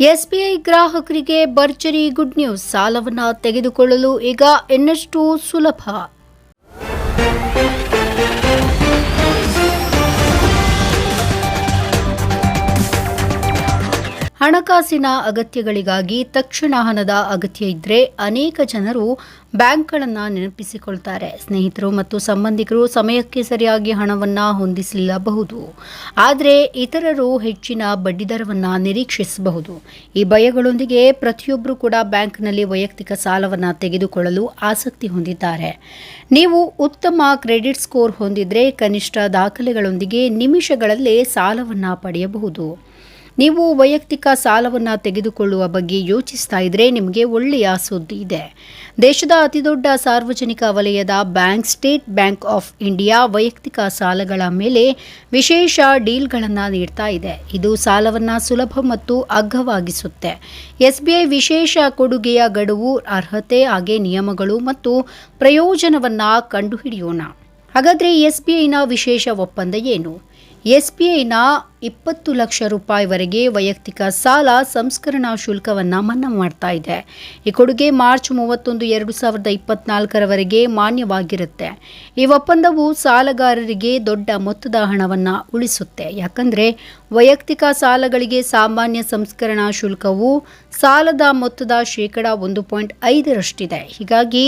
SBI ಗ್ರಾಹಕರಿಗೆ ಭರ್ಜರಿ good news ಸಾಲವನ್ನು ತೆಗೆದುಕೊಳ್ಳಲು ಈಗ ಇನ್ನಷ್ಟು ಸುಲಭ. ಹಣಕಾಸಿನ ಅಗತ್ಯಗಳಿಗಾಗಿ ತಕ್ಷಣ ಹಣದ ಅಗತ್ಯ ಇದ್ದರೆ ಅನೇಕ ಜನರು ಬ್ಯಾಂಕ್ಗಳನ್ನು ನೆನಪಿಸಿಕೊಳ್ತಾರೆ. ಸ್ನೇಹಿತರು ಮತ್ತು ಸಂಬಂಧಿಕರು ಸಮಯಕ್ಕೆ ಸರಿಯಾಗಿ ಹಣವನ್ನು ಹೊಂದಿಸಲಿಲ್ಲಬಹುದು. ಆದರೆ ಇತರರು ಹೆಚ್ಚಿನ ಬಡ್ಡಿದರವನ್ನು ನಿರೀಕ್ಷಿಸಬಹುದು. ಈ ಭಯಗಳೊಂದಿಗೆ ಪ್ರತಿಯೊಬ್ಬರು ಕೂಡ ಬ್ಯಾಂಕ್ನಲ್ಲಿ ವೈಯಕ್ತಿಕ ಸಾಲವನ್ನು ತೆಗೆದುಕೊಳ್ಳಲು ಆಸಕ್ತಿ ಹೊಂದಿದ್ದಾರೆ. ನೀವು ಉತ್ತಮ ಕ್ರೆಡಿಟ್ ಸ್ಕೋರ್ ಹೊಂದಿದ್ರೆ ಕನಿಷ್ಠ ದಾಖಲೆಗಳೊಂದಿಗೆ ನಿಮಿಷಗಳಲ್ಲೇ ಸಾಲವನ್ನು ಪಡೆಯಬಹುದು. ನೀವು ವೈಯಕ್ತಿಕ ಸಾಲವನ್ನು ತೆಗೆದುಕೊಳ್ಳುವ ಬಗ್ಗೆ ಯೋಚಿಸ್ತಾ ಇದ್ರೆ ನಿಮಗೆ ಒಳ್ಳೆಯ ಸುದ್ದಿ ಇದೆ. ದೇಶದ ಅತಿದೊಡ್ಡ ಸಾರ್ವಜನಿಕ ವಲಯದ bank, State Bank of India ವೈಯಕ್ತಿಕ ಸಾಲಗಳ ಮೇಲೆ ವಿಶೇಷ ಡೀಲ್ಗಳನ್ನು ನೀಡ್ತಾ ಇದೆ. ಇದು ಸಾಲವನ್ನು ಸುಲಭ ಮತ್ತು ಅಗ್ಗವಾಗಿಸುತ್ತೆ. ಎಸ್ಬಿಐ ವಿಶೇಷ ಕೊಡುಗೆಯ ಗಡುವು, ಅರ್ಹತೆ, ಹಾಗೆ ನಿಯಮಗಳು ಮತ್ತು ಪ್ರಯೋಜನವನ್ನು ಕಂಡುಹಿಡಿಯೋಣ. ಹಾಗಾದರೆ ಎಸ್ಬಿಐನ ವಿಶೇಷ ಒಪ್ಪಂದ ಏನು? ಎಸ್ಬಿಐನ ಇಪ್ಪತ್ತು ಲಕ್ಷ ರೂಪಾಯಿವರೆಗೆ ವೈಯಕ್ತಿಕ ಸಾಲ ಸಂಸ್ಕರಣಾ ಶುಲ್ಕವನ್ನು ಮನ್ನಾ ಮಾಡ್ತಾ ಇದೆ. ಈ ಕೊಡುಗೆ ಮಾರ್ಚ್ ಮೂವತ್ತೊಂದು, ಎರಡು ಸಾವಿರದ ಇಪ್ಪತ್ನಾಲ್ಕರವರೆಗೆ ಮಾನ್ಯವಾಗಿರುತ್ತೆ. ಈ ಒಪ್ಪಂದವು ಸಾಲಗಾರರಿಗೆ ದೊಡ್ಡ ಮೊತ್ತದ ಹಣವನ್ನು ಉಳಿಸುತ್ತೆ. ಯಾಕಂದರೆ ವೈಯಕ್ತಿಕ ಸಾಲಗಳಿಗೆ ಸಾಮಾನ್ಯ ಸಂಸ್ಕರಣಾ ಶುಲ್ಕವು ಸಾಲದ ಮೊತ್ತದ ಶೇಕಡ ಒಂದು ಪಾಯಿಂಟ್ ಐದರಷ್ಟಿದೆ. ಹೀಗಾಗಿ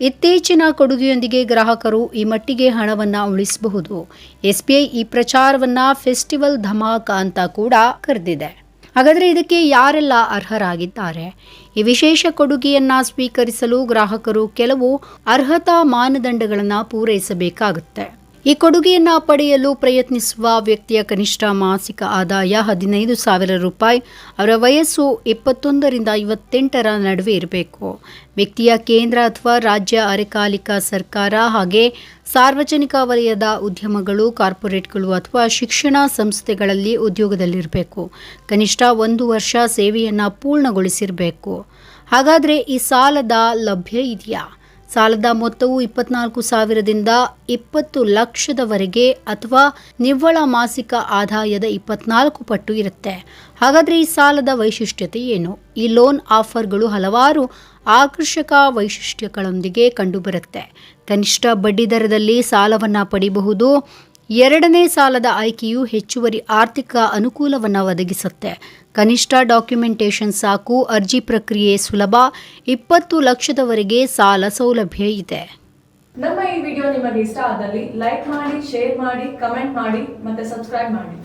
ಇತ್ತೀಚಿನ ಕೊಡುಗೆಯೊಂದಿಗೆ ಗ್ರಾಹಕರು ಈ ಮಟ್ಟಿಗೆ ಹಣವನ್ನು ಉಳಿಸಬಹುದು. ಎಸ್ಬಿಐ ಈ ಪ್ರಚಾರವನ್ನ ಫೆಸ್ಟಿವಲ್ ಧಮಾಕ ಅಂತ ಕೂಡ ಕರೆದಿದೆ. ಹಾಗಾದರೆ ಇದಕ್ಕೆ ಯಾರೆಲ್ಲ ಅರ್ಹರಾಗಿದ್ದಾರೆ? ಈ ವಿಶೇಷ ಕೊಡುಗೆಯನ್ನ ಸ್ವೀಕರಿಸಲು ಗ್ರಾಹಕರು ಕೆಲವು ಅರ್ಹತಾ ಮಾನದಂಡಗಳನ್ನು ಪೂರೈಸಬೇಕಾಗುತ್ತೆ. ಈ ಕೊಡುಗೆಯನ್ನು ಪಡೆಯಲು ಪ್ರಯತ್ನಿಸುವ ವ್ಯಕ್ತಿಯ ಕನಿಷ್ಠ ಮಾಸಿಕ ಆದಾಯ ಹದಿನೈದು ಸಾವಿರ ರೂಪಾಯಿ. ಅವರ ವಯಸ್ಸು ಇಪ್ಪತ್ತೊಂದರಿಂದ ಐವತ್ತೆಂಟರ ನಡುವೆ ಇರಬೇಕು. ವ್ಯಕ್ತಿಯ ಕೇಂದ್ರ ಅಥವಾ ರಾಜ್ಯ ಅರೆಕಾಲಿಕ ಸರ್ಕಾರ ಹಾಗೆ ಸಾರ್ವಜನಿಕ ವಲಯದ ಉದ್ಯಮಗಳು, ಕಾರ್ಪೊರೇಟ್ಗಳು ಅಥವಾ ಶಿಕ್ಷಣ ಸಂಸ್ಥೆಗಳಲ್ಲಿ ಉದ್ಯೋಗದಲ್ಲಿರಬೇಕು. ಕನಿಷ್ಠ ಒಂದು ವರ್ಷ ಸೇವೆಯನ್ನು ಪೂರ್ಣಗೊಳಿಸಿರಬೇಕು. ಹಾಗಾದರೆ ಈ ಸಾಲದ ಲಭ್ಯ ಇದೆಯಾ? ಸಾಲದ ಮೊತ್ತವು ಇಪ್ಪತ್ನಾಲ್ಕು ಸಾವಿರದಿಂದ ಇಪ್ಪತ್ತು ಲಕ್ಷದವರೆಗೆ ಅಥವಾ ನಿವ್ವಳ ಮಾಸಿಕ ಆದಾಯದ ಇಪ್ಪತ್ನಾಲ್ಕು ಪಟ್ಟು ಇರುತ್ತೆ. ಹಾಗಾದರೆ ಈ ಸಾಲದ ವೈಶಿಷ್ಟ್ಯತೆ ಏನು? ಈ ಲೋನ್ ಆಫರ್ಗಳು ಹಲವಾರು ಆಕರ್ಷಕ ವೈಶಿಷ್ಟ್ಯಗಳೊಂದಿಗೆ ಕಂಡುಬರುತ್ತೆ. ಕನಿಷ್ಠ ಬಡ್ಡಿ ದರದಲ್ಲಿ ಸಾಲವನ್ನು ಪಡಿಬಹುದು. ಎರಡನೇ ಸಾಲದ ಆಯ್ಕೆಯು ಹೆಚ್ಚುವರಿ ಆರ್ಥಿಕ ಅನುಕೂಲವನ್ನು ಒದಗಿಸುತ್ತೆ. ಕನಿಷ್ಠ ಡಾಕ್ಯುಮೆಂಟೇಶನ್ ಸಾಕು, ಅರ್ಜಿ ಪ್ರಕ್ರಿಯೆ ಸುಲಭ, ಇಪ್ಪತ್ತು ಲಕ್ಷದವರೆಗೆ ಸಾಲ ಸೌಲಭ್ಯ ಇದೆ. ನಮ್ಮ ಈ ವಿಡಿಯೋ ನಿಮಗೆ ಇಷ್ಟ ಆದಲ್ಲಿ ಲೈಕ್ ಮಾಡಿ, ಶೇರ್ ಮಾಡಿ, ಕಮೆಂಟ್ ಮಾಡಿ ಮತ್ತೆ ಸಬ್ಸ್ಕ್ರೈಬ್ ಮಾಡಿ.